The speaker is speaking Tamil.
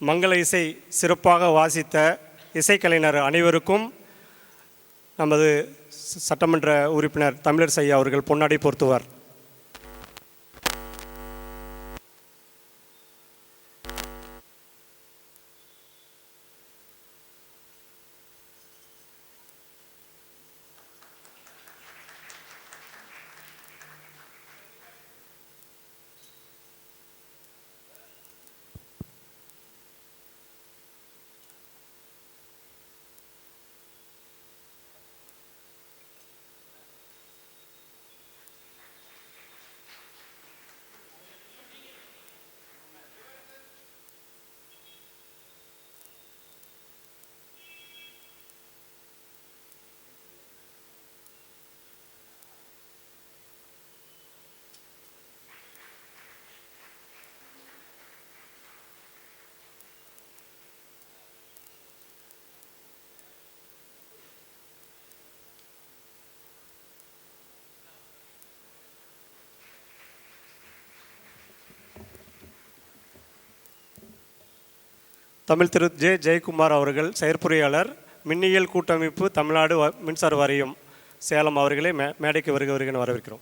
மங்கள இசை சிறப்பாக வாசித்த இசைக்கலைஞர் அனைவருக்கும் நமது சட்டமன்ற உறுப்பினர் தமிழர் சையா அவர்கள் பொன்னாடி பொருத்துவார். தமிழ் திரு ஜே ஜெயக்குமார் அவர்கள் செயற்பொறியாளர் மின்னியல் கூட்டமைப்பு தமிழ்நாடு வ- மின்சார வாரியம் சேலம் அவர்களை மே மேடைக்கு வருகிறவர்கள் வருகன்னு வரவேற்கிறோம்.